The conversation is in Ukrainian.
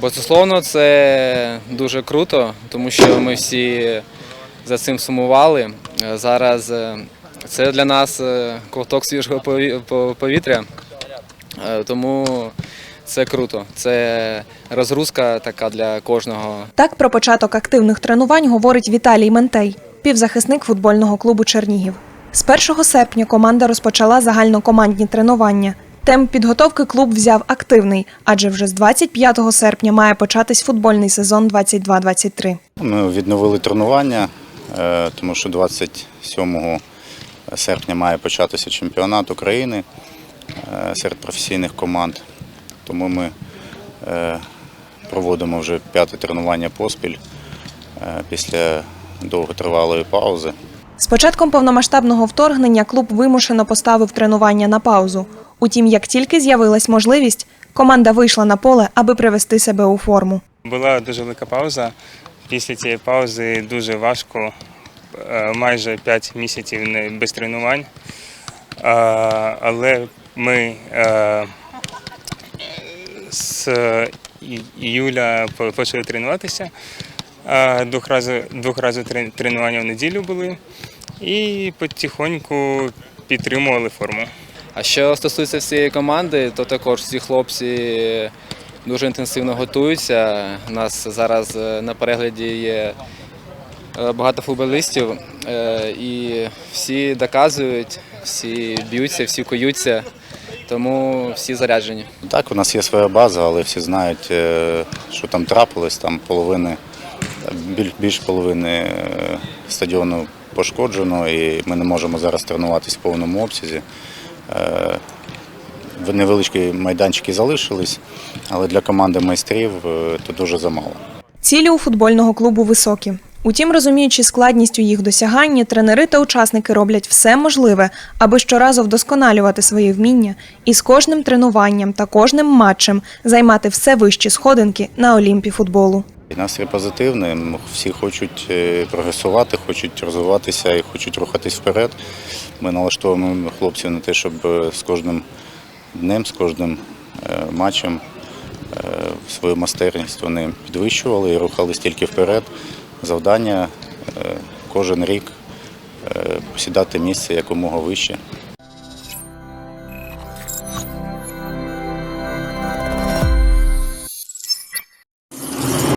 Безусловно, це дуже круто, тому що ми всі за цим сумували. Зараз е, це для нас е, ковток свіжого пові- повітря, Е, тому це круто. Це розгрузка така для кожного. Так про початок активних тренувань говорить Віталій Ментей, півзахисник футбольного клубу Чернігів. З 1 серпня команда розпочала загальнокомандні тренування. Темп підготовки клуб взяв активний, адже вже з 25 серпня має початись футбольний сезон 22-23. Ми відновили тренування, е, тому що 27 серпня має початися чемпіонат України е, серед професійних команд. Тому ми е, проводимо вже п'яте тренування поспіль після довготривалої паузи. З початком повномасштабного вторгнення клуб вимушено поставив тренування на паузу. Утім, як тільки з'явилась можливість, команда вийшла на поле, аби привести себе у форму. Була дуже велика пауза. Після цієї паузи дуже важко, е, майже 5 місяців без тренувань. Е, Але ми е, з по- почали тренуватися. Двох разів, двох разів тренування в неділю були і потихоньку підтримували форму. А що стосується всієї команди, то також всі хлопці дуже інтенсивно готуються. У нас зараз е, на перегляді є е, багато футболістів, е, і всі доказують, всі б'ються, всі куються, тому всі заряджені. Так, у нас є своя база, але всі знають, що там трапилось. Там половини, біль- більш половини стадіону пошкоджено, і ми не можемо зараз тренуватись в повному обсязі. Е, Невеличкі майданчики залишились, але для команди майстрів е, то дуже замало. Цілі у футбольного клубу високі. Утім, розуміючи складність у їх досяганні, тренери та учасники роблять все можливе, аби щоразу вдосконалювати свої вміння і з кожним тренуванням та кожним матчем займати все вищі сходинки на Олімпі футболу. Настрій позитивний. Всі хочуть е, прогресувати, хочуть розвиватися і хочуть рухатись вперед. Ми налаштовуємо хлопців на те, щоб е, з кожним днем, з кожним е, матчем свою майстерність вони підвищували і рухались тільки вперед. Завдання кожен рік посідати місце якомога вище.